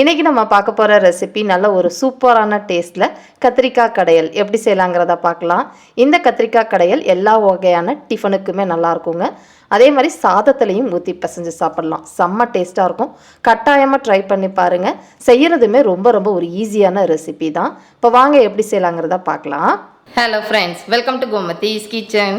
இன்றைக்கி நம்ம பார்க்க போகிற ரெசிபி நல்ல ஒரு சூப்பரான டேஸ்ட்டில் கத்திரிக்காய் கடையல். எப்படி செய்யலாங்கிறத பார்க்கலாம். இந்த கத்திரிக்காய் கடையல் எல்லா வகையான டிஃபனுக்குமே நல்லாயிருக்குங்க அதே மாதிரி சாதத்துலேயும் ஊற்றி பிசைஞ்சு சாப்பிட்லாம். செம்ம டேஸ்ட்டாக இருக்கும். கட்டாயமாக ட்ரை பண்ணி பாருங்கள் செய்கிறதுமே ரொம்ப ரொம்ப ஒரு ஈஸியான ரெசிபி தான். இப்போ வாங்க எப்படி செய்யலாங்கிறத பார்க்கலாம். Hello friends welcome to Gomathi's kitchen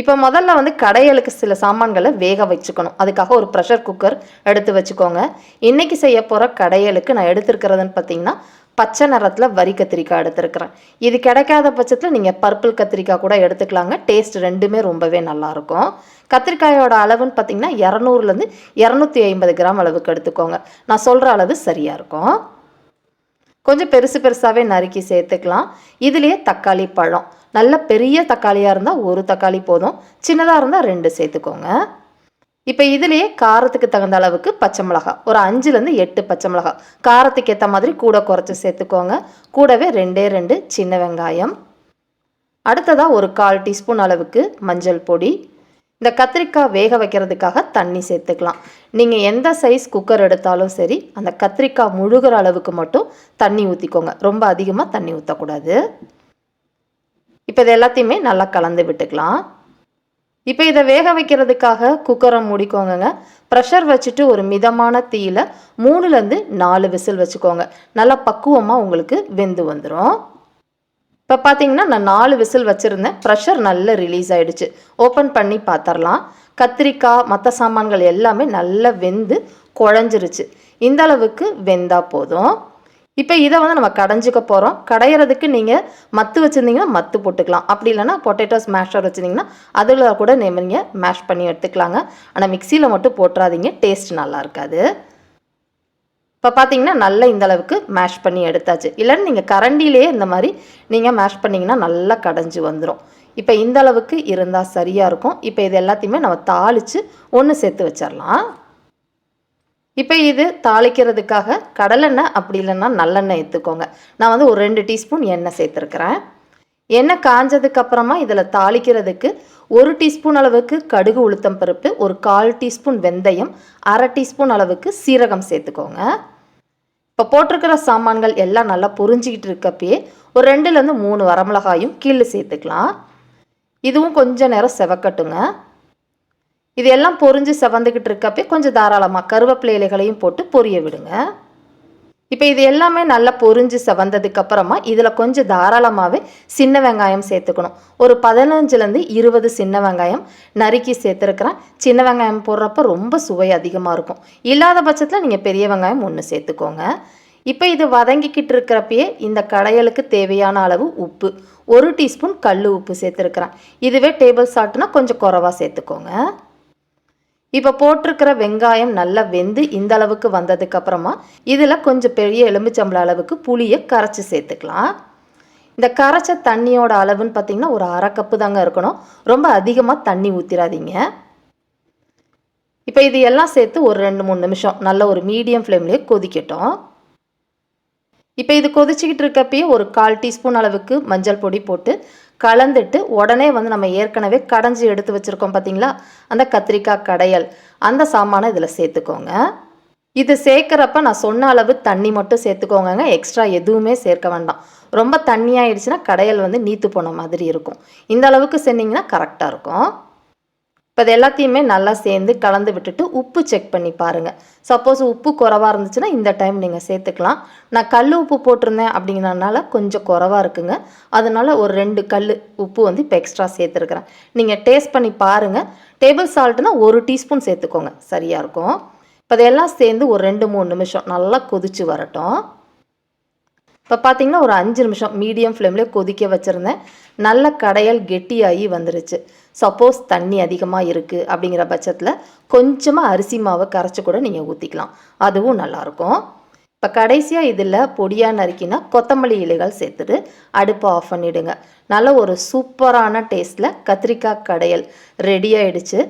இப்போ முதல்ல வந்து கடையலுக்கு சில சாமான்களை வேக வச்சுக்கணும். அதுக்காக ஒரு ப்ரெஷர் குக்கர் எடுத்து வச்சுக்கோங்க. இன்றைக்கி செய்ய போகிற கடையலுக்கு நான் எடுத்துருக்கிறதுன்னு பார்த்தீங்கன்னா பச்சை நிறத்தில் வரி கத்திரிக்காய் எடுத்திருக்கிறேன். இது கிடைக்காத பட்சத்தில் நீங்கள் பர்பிள் கத்திரிக்காய் கூட எடுத்துக்கலாங்க. டேஸ்ட் ரெண்டுமே ரொம்பவே நல்லாயிருக்கும். கத்திரிக்காயோட அளவுன்னு பார்த்தீங்கன்னா இரநூறுலேருந்து இரநூத்தி ஐம்பது கிராம் அளவுக்கு எடுத்துக்கோங்க. நான் சொல்கிற அளவு சரியாக இருக்கும். கொஞ்சம் பெருசு பெருசாகவே நறுக்கி சேர்த்துக்கலாம். இதுலேயே தக்காளி பழம். நல்ல பெரிய தக்காளியாக இருந்தால் ஒரு தக்காளி போதும். சின்னதாக இருந்தால் ரெண்டு சேர்த்துக்கோங்க. இப்போ இதுலேயே காரத்துக்கு தகுந்த அளவுக்கு பச்சை மிளகாய். ஒரு அஞ்சுலேருந்து எட்டு பச்சை மிளகாய். காரத்துக்கு ஏற்ற மாதிரி கூட குறைச்சி சேர்த்துக்கோங்க. கூடவே ரெண்டே ரெண்டு சின்ன வெங்காயம். அடுத்ததாக ஒரு கால் டீஸ்பூன் அளவுக்கு மஞ்சள் பொடி. இந்த கத்திரிக்காய் வேக வைக்கிறதுக்காக தண்ணி சேர்த்துக்கலாம். நீங்கள் எந்த சைஸ் குக்கர் எடுத்தாலும் சரி அந்த கத்திரிக்காய் முழுகிற அளவுக்கு மட்டும் தண்ணி ஊற்றிக்கோங்க ரொம்ப அதிகமாக தண்ணி ஊற்றக்கூடாது இப்போ இது எல்லாத்தையுமே நல்லா கலந்து விட்டுக்கலாம். இப்போ இதை வேக வைக்கிறதுக்காக குக்கரை மூடிக்கோங்க ப்ரெஷர் வச்சுட்டு ஒரு மிதமான தீயில் மூணுலேருந்து நாலு விசில் வச்சுக்கோங்க. நல்லா பக்குவமாக உங்களுக்கு வெந்து வந்துடும் இப்போ பார்த்தீங்கன்னா நான் நாலு விசில் வச்சுருந்தேன். ப்ரெஷர் நல்லா ரிலீஸ் ஆகிடுச்சு ஓப்பன் பண்ணி பார்த்துடலாம் கத்திரிக்காய் மற்ற சாமான்கள் எல்லாமே நல்லா வெந்து குழஞ்சிருச்சு. இந்த அளவுக்கு வெந்தா போதும். இப்போ இதை வந்து நம்ம கடைஞ்சிக்க போகிறோம் கடையிறதுக்கு நீங்கள் மத்து வச்சுருந்தீங்கன்னா மத்து போட்டுக்கலாம். அப்படி இல்லைன்னா பொட்டேட்டோ ஸ்மேஷர் வச்சுருந்தீங்கன்னா அதில் கூட நீங்கள் மேஷ் பண்ணி எடுத்துக்கலாங்க. ஆனால் மிக்சியில் மட்டும் போட்டுறாதீங்க. டேஸ்ட் நல்லா இருக்காது. இப்போ பார்த்தீங்கன்னா நல்லா இந்த அளவுக்கு மேஷ் பண்ணி எடுத்தாச்சு. இல்லைன்னு நீங்கள் கரண்டிலேயே இந்த மாதிரி நீங்கள் மேஷ் பண்ணிங்கன்னா நல்லா கடைஞ்சி வந்துடும் இப்போ இந்த அளவுக்கு இருந்தால் சரியாக இருக்கும். இப்போ இது எல்லாத்தையுமே நம்ம தாளித்து ஒன்று சேர்த்து வச்சிடலாம் இப்போ இது தாளிக்கிறதுக்காக கடலெண்ணெய் அப்படி இல்லைன்னா நல்லெண்ணெய் எடுத்துக்கோங்க. நான் வந்து ஒரு ரெண்டு டீஸ்பூன் எண்ணெய் சேர்த்துருக்குறேன். எண்ணெய் காஞ்சதுக்கப்புறமா இதில் தாளிக்கிறதுக்கு ஒரு டீஸ்பூன் அளவுக்கு கடுகு உளுத்தம் பருப்பு ஒரு கால் டீஸ்பூன் வெந்தயம் அரை டீஸ்பூன் அளவுக்கு சீரகம் சேர்த்துக்கோங்க. இப்போ போட்டிருக்கிற சாமான்கள் எல்லாம் நல்லா புரிஞ்சிக்கிட்டு இருக்கப்பயே ஒரு ரெண்டுலேருந்து மூணு வரமிளகாயும் கீழே சேர்த்துக்கலாம். இதுவும் கொஞ்சம் நேரம் செவக்கட்டுங்க. இது எல்லாம் பொரிஞ்சு செவந்துக்கிட்டு இருக்கப்பே கொஞ்சம் தாராளமாக கருவேப்பிலை இலைகளையும் போட்டு பொரிய விடுங்க. இப்போ இது எல்லாமே நல்லா பொரிஞ்சு செவந்ததுக்கு அப்புறமா இதில் கொஞ்சம் தாராளமாகவே சின்ன வெங்காயம் சேர்த்துக்கணும். ஒரு பதினஞ்சுலேருந்து இருபது சின்ன வெங்காயம் நறுக்கி சேர்த்துருக்குறேன். சின்ன வெங்காயம் போடுறப்ப ரொம்ப சுவை அதிகமாக இருக்கும். இல்லாத பட்சத்தில் நீங்கள் பெரிய வெங்காயம் ஒன்று சேர்த்துக்கோங்க. இப்போ இது வதங்கிக்கிட்டு இருக்கிறப்பயே இந்த கடையலுக்கு தேவையான அளவு உப்பு. ஒரு டீஸ்பூன் கல் உப்பு சேர்த்துருக்குறேன். இதுவே டேபிள் சால்ட்னா கொஞ்சம் குறவாக சேர்த்துக்கோங்க. இப்போ போட்டிருக்கிற வெங்காயம் நல்லா வெந்து இந்த அளவுக்கு வந்ததுக்கு அப்புறமா இதில் கொஞ்சம் பெரிய எலுமிச்சம்பள அளவுக்கு புளியை கரைச்சி சேர்த்துக்கலாம். இந்த கரைச்ச தண்ணியோட அளவுன்னு பார்த்தீங்கன்னா ஒரு அரை கப்பு தாங்க இருக்கணும். ரொம்ப அதிகமாக தண்ணி ஊற்றிடாதீங்க இப்போ இது எல்லாம் சேர்த்து ஒரு ரெண்டு மூணு நிமிஷம் நல்ல ஒரு மீடியம் ஃப்ளேம்லேயே கொதிக்கட்டும். இப்போ இது கொதிச்சிக்கிட்டு இருக்கப்பயே ஒரு கால் டீஸ்பூன் அளவுக்கு மஞ்சள் பொடி போட்டு கலந்துட்டு உடனே வந்து நம்ம ஏற்கனவே கடைஞ்சி எடுத்து வச்சுருக்கோம் பார்த்தீங்களா அந்த கத்திரிக்காய் கடையல். அந்த சாமானை இதில் சேர்த்துக்கோங்க. இது சேர்க்குறப்ப நான் சொன்ன அளவு தண்ணி மட்டும் சேர்த்துக்கோங்க எக்ஸ்ட்ரா எதுவுமே சேர்க்க வேண்டாம். ரொம்ப தண்ணியாயிடுச்சுன்னா கடையல் வந்து நீத்து போன மாதிரி இருக்கும். இந்த அளவுக்கு சென்னிங்கன்னா கரெக்டாக இருக்கும். இப்போ இது எல்லாத்தையுமே நல்லா சேர்ந்து கலந்து விட்டுட்டு உப்பு செக் பண்ணி பாருங்கள் சப்போஸ் உப்பு குறவாக இருந்துச்சுன்னா இந்த டைம் நீங்கள் சேர்த்துக்கலாம். நான் கல் உப்பு போட்டிருந்தேன் அப்படிங்கிறனால கொஞ்சம் குறவாக இருக்குங்க. அதனால் ஒரு ரெண்டு கல் உப்பு வந்து இப்போ எக்ஸ்ட்ரா சேர்த்துருக்குறேன். நீங்கள் டேஸ்ட் பண்ணி பாருங்கள் டேபிள் சால்ட்னா ஒரு டீஸ்பூன் சேர்த்துக்கோங்க. சரியாக இருக்கும். இப்போ இதெல்லாம் சேர்ந்து ஒரு ரெண்டு மூணு நிமிஷம் நல்லா கொதிச்சு வரட்டும். இப்போ பார்த்தீங்கன்னா ஒரு அஞ்சு நிமிஷம் மீடியம் ஃப்ளேம்லேயே கொதிக்க வச்சுருந்தேன். நல்ல கடையல் கெட்டியாகி வந்துருச்சு. சப்போஸ் தண்ணி அதிகமாக இருக்குது அப்படிங்கிற பட்சத்தில் கொஞ்சமாக அரிசி மாவை கரைச்சி கூட நீங்கள் ஊற்றிக்கலாம் அதுவும் நல்லாயிருக்கும். இப்போ கடைசியாக இதில் பொடியாக நறுக்கினா கொத்தமல்லி இலைகள் சேர்த்துட்டு அடுப்பை ஆஃப் பண்ணிவிடுங்க நல்ல ஒரு சூப்பரான டேஸ்ட்டில் கத்திரிக்காய் கடையல் ரெடி ஆயிடுச்சு.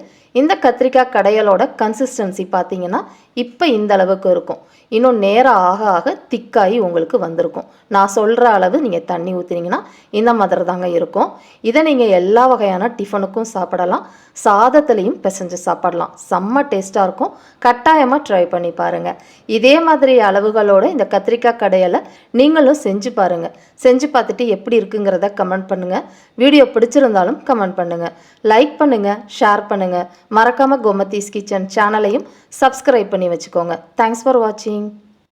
இந்த கத்திரிக்காய் கடையலோட கன்சிஸ்டன்சி பார்த்தீங்கன்னா இப்போ இந்த அளவுக்கு இருக்கும். இன்னும் நேரம் ஆக ஆக திக்காகி உங்களுக்கு வந்திருக்கும். நான் சொல்கிற அளவு நீங்கள் தண்ணி ஊற்றுனீங்கன்னா இந்த மாதிரி தாங்க இருக்கும். இதை நீங்கள் எல்லா வகையான டிஃபனுக்கும் சாப்பிடலாம். சாதத்துலேயும் பிசைஞ்சு சாப்பிடலாம். செம்ம டேஸ்ட்டாக இருக்கும். கட்டாயமாக ட்ரை பண்ணி பாருங்கள் இதே மாதிரி அளவுகளோட இந்த கத்திரிக்காய் கடையலை நீங்களும் செஞ்சு பாருங்கள் செஞ்சு பார்த்துட்டு எப்படி இருக்குங்கிறத கமெண்ட் பண்ணுங்கள் வீடியோ பிடிச்சிருந்தாலும் கமெண்ட் பண்ணுங்கள் லைக் பண்ணுங்கள் ஷேர் பண்ணுங்கள் மறக்காமல் கோமதீஸ் கிச்சன் சேனலையும் சப்ஸ்கிரைப் பண்ணி வச்சுக்கோங்க. தேங்க்ஸ் ஃபார் வாட்சிங்